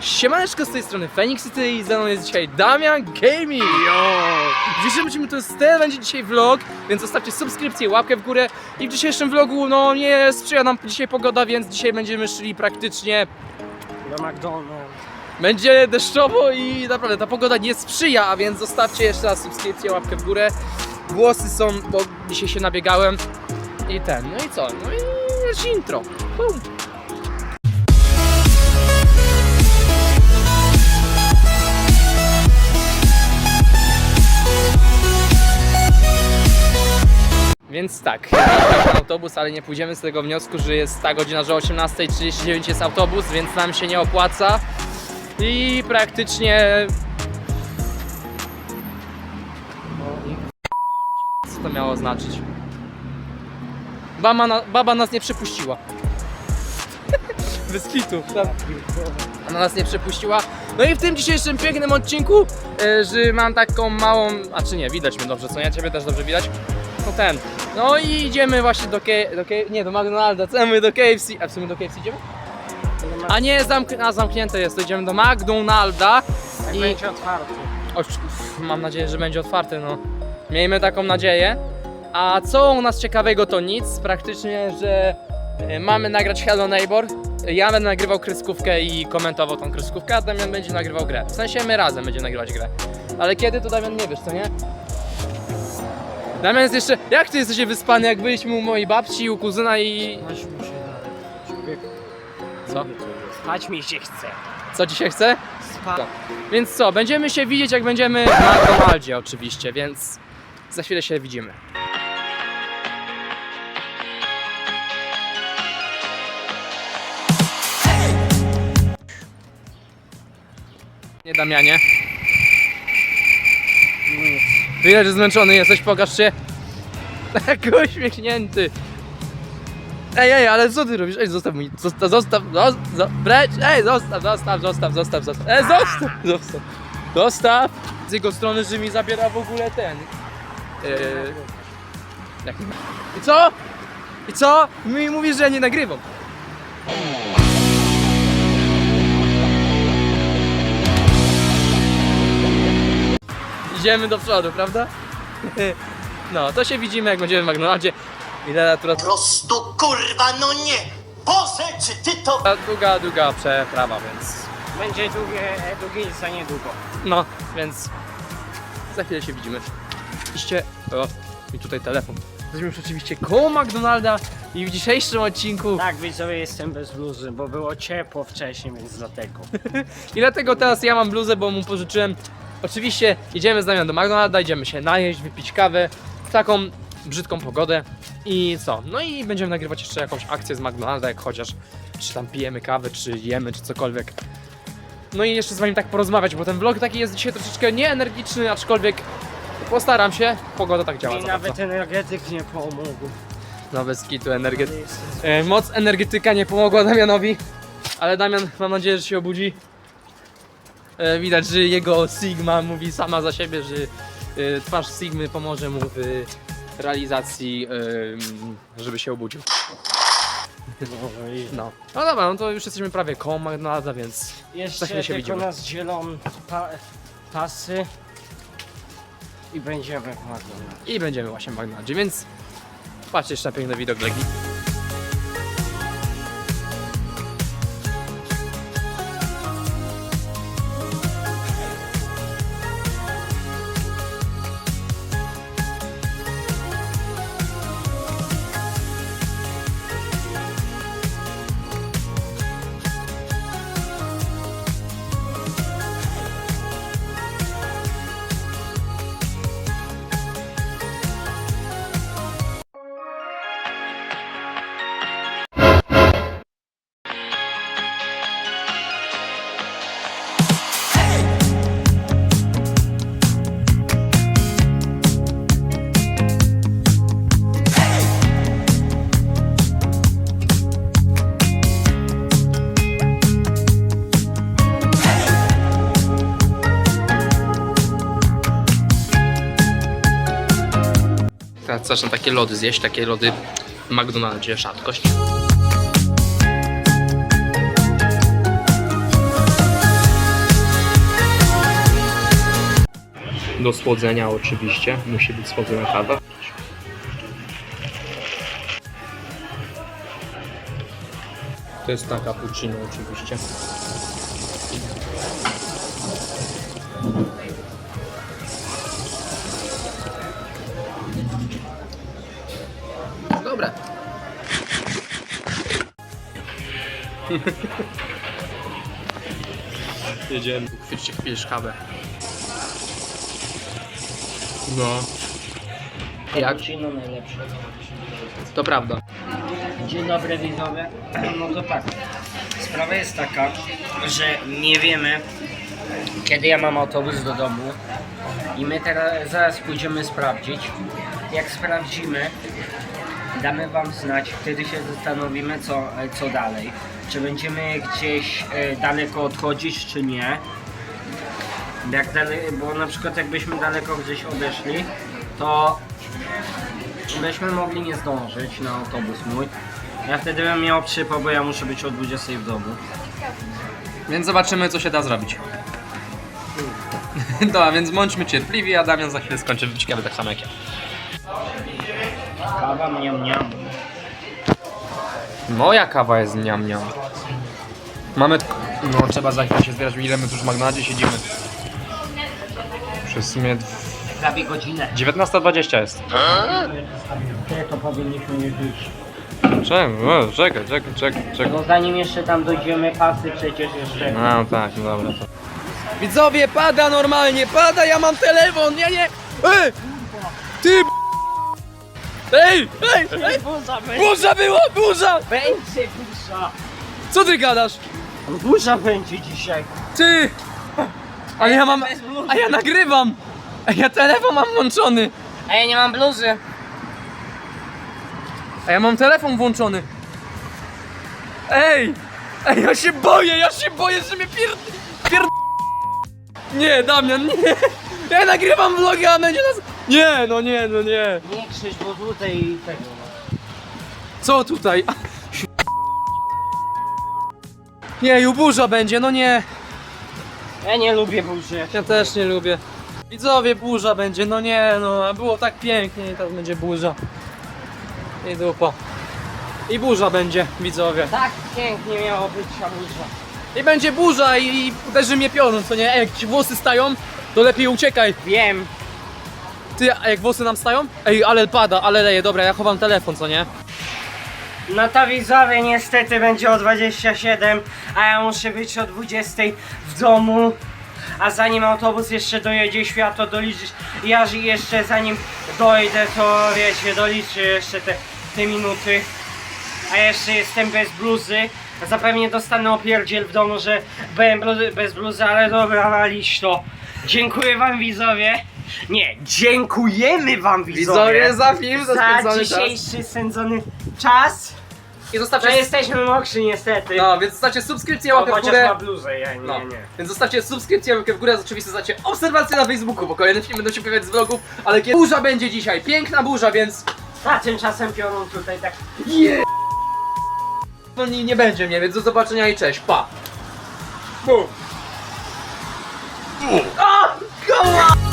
Siemaneczko z tej strony Phoenix City i ze mną jest dzisiaj Damian Gaming! Dzisiejszym odcinku to jest ten, będzie dzisiaj vlog, więc zostawcie subskrypcję, łapkę w górę i w dzisiejszym vlogu no nie sprzyja nam dzisiaj pogoda, więc dzisiaj będziemy szli praktycznie Do McDonald's. będzie deszczowo i naprawdę ta pogoda nie sprzyja, a więc zostawcie jeszcze raz subskrypcję, łapkę w górę. Włosy są, bo dzisiaj się nabiegałem i ten, no i co? No i intro. Bum. Więc tak, na autobus, ale nie pójdziemy z tego wniosku, że jest ta godzina, że o 18.39 jest autobus, więc nam się nie opłaca. I praktycznie. Co to miało znaczyć? Baba, na, baba nas nie przepuściła. Bez kitu. Ona nas nie przepuściła. No i w tym dzisiejszym pięknym odcinku, e, że mam taką małą. A czy nie, widać mnie dobrze, co nie? Ciebie też dobrze widać. No ten. No i idziemy właśnie do K. Do K nie, do McDonalda. Co my do KFC? A w sumie do KFC idziemy? A nie, zamk a, zamknięte jest, to idziemy do McDonalda Jak i będzie otwarty. o, mam nadzieję, że będzie otwarty, no. Miejmy taką nadzieję. A co u nas ciekawego to nic, praktycznie, że e, mamy nagrać Hello Neighbor. Ja będę nagrywał kreskówkę i komentował tą kreskówkę, a Damian będzie nagrywał grę. W sensie my razem będziemy nagrywać grę. Ale kiedy to Damian nie wiesz, co nie? Damian jest jeszcze. Jak ty jesteś wyspany, jak byliśmy u mojej babci, u kuzyna i. Chodź mi się. Człowieku. Co? Spać mi się chce. Co dzisiaj chce? Spać. Więc co, będziemy się widzieć jak będziemy na McDonaldzie oczywiście, więc za chwilę się widzimy. Nie Damianie. Widać, że zmęczony jesteś, pokaż się. Tak uśmiechnięty. Ej, ej, ale co ty robisz? Ej, zostaw mi, zostaw, zostaw, zostaw, breć, ej, zostaw, zostaw, zostaw, zostaw, zostaw, ej, zostaw, zostaw, zostaw. Z jego strony, że mi zabiera w ogóle ten. Yy, I co? I co? Mi mówisz, że ja nie nagrywam. Idziemy do przodu, prawda? No, to się widzimy, jak będziemy w McDonaldzie. Ile tu Po prostu kurwa, no nie! Boże, czy ty to... długa, długa przeprawa, więc Będzie długie, długie za niedługo. no, więc za chwilę się widzimy. Oczywiście, o, i tutaj telefon. Jesteśmy już oczywiście koło McDonalda i w dzisiejszym odcinku Tak, widzowie, jestem bez bluzy, bo było ciepło wcześniej, więc dlatego. i dlatego teraz ja mam bluzę, bo mu pożyczyłem. Oczywiście idziemy z nami do McDonalda, idziemy się najeść, wypić kawę w taką brzydką pogodę i co? No i będziemy nagrywać jeszcze jakąś akcję z McDonalda, jak chociaż czy tam pijemy kawę, czy jemy, czy cokolwiek. No i jeszcze z wami tak porozmawiać, bo ten vlog taki jest dzisiaj troszeczkę nieenergiczny, aczkolwiek postaram się. Pogoda tak działa. I nawet bardzo. energetyk nie pomógł. No bez kitu E, moc energetyka nie pomogła Damianowi, ale Damian mam nadzieję, że się obudzi. E, widać, że jego Sigma mówi sama za siebie, że e, twarz Sigmy pomoże mu w realizacji, e, żeby się obudził. No No. Dobra, no to już jesteśmy prawie koło McDonalda, więc Za Jeszcze chwilę się tylko widzimy. nas dzielą pa pasy i będziemy w McDonald's. i będziemy właśnie w McDonaldzie, więc patrzcie jeszcze na piękny widok Legii. jak zacznę takie lody zjeść, takie lody w McDonaldzie, rzadkość. Do słodzenia oczywiście, musi być słodzona kawa. To jest ta cappuccino oczywiście. Jedziemy. Chwyćcie chwilę kawę. No. Jak? Cappuccino najlepsze. To prawda. Dzień dobry widzowie. No to tak. Sprawa jest taka, że nie wiemy kiedy ja mam autobus do domu i my teraz zaraz pójdziemy sprawdzić. Jak sprawdzimy, damy wam znać, wtedy się zastanowimy co, co dalej. Czy będziemy gdzieś e, daleko odchodzić, czy nie. Jak dalej, bo na przykład jakbyśmy daleko gdzieś odeszli, to byśmy mogli nie zdążyć na autobus mój. Ja wtedy bym miał przypał, bo ja muszę być o 20 w domu. Więc zobaczymy, co się da zrobić. Dobra, więc bądźmy cierpliwi, a Damian za chwilę skończy wypić kawę tak samo jak ja. Kawa, mniam, mniam. Moja kawa jest niam niam. Mamy... No, trzeba za chwilę się zbierać, ile my tu już w McDonaldzie siedzimy. Przez sumie Prawie godzinę. 19.20 jest. Ty, to powinniśmy już iść. Czekaj, o, czekaj, czekaj, czekaj, czekaj. No zanim jeszcze tam dojdziemy, pasy przecież jeszcze. No tak, no dobra to. Widzowie, pada normalnie, pada, ja mam telefon, ja nie... Ej! Ty. Ej, ej, ej! Burza będzie! Burza była, burza! Będzie burza! Co ty gadasz? Burza będzie dzisiaj. Ty! Ale ja mam... A ja nagrywam! A ja telefon mam włączony! A ja nie mam bluzy. A ja mam telefon włączony! Ej! Ej, ja się boję, ja się boję, że mnie pier... pier... Nie, Damian, nie! Ja nagrywam vlogi, a będzie nas... Nie, no nie, no nie. Nie krzyż, bo tutaj tego. Co tutaj? A, si- Jeju, burza będzie, no nie. Ja nie lubię burzy. Ja też nie lubię. Widzowie, burza będzie, no nie, no, a było tak pięknie i teraz będzie burza. I dupa. I burza będzie, widzowie. Tak pięknie miało być ta burza. I będzie burza i, i uderzy mnie piorun, co nie? Ej, jak ci włosy stają, to lepiej uciekaj. Wiem. Ty, a jak włosy nam stają? Ej, ale pada, ale leje, dobra, ja chowam telefon, co nie? No to niestety będzie o 27, a ja muszę być o 20 w domu. A zanim autobus jeszcze dojedzie, światło doliczyć, ja jeszcze zanim dojdę, to wiecie, doliczę jeszcze te, te minuty. A jeszcze jestem bez bluzy. Zapewne dostanę opierdziel w domu, że byłem bez bluzy, ale dobra, walić to. Dziękuję wam widzowie. Nie, dziękujemy wam widzowie. za film, za dzisiejszy spędzony czas. I To zostawcie... jesteśmy mokrzy niestety. No, więc zostawcie subskrypcję, o, łapkę w chociaż górę. ma bluzę, ja nie, No, nie. więc zostawcie subskrypcję, łapkę w górę, oczywiście zostawcie obserwację na Facebooku, bo kolejne filmy będą się pojawiać z vlogów, ale kiedy burza będzie dzisiaj, piękna burza, więc A tymczasem piorun tutaj tak. no nie, nie będzie mnie, więc do zobaczenia i cześć, pa! Bu. A!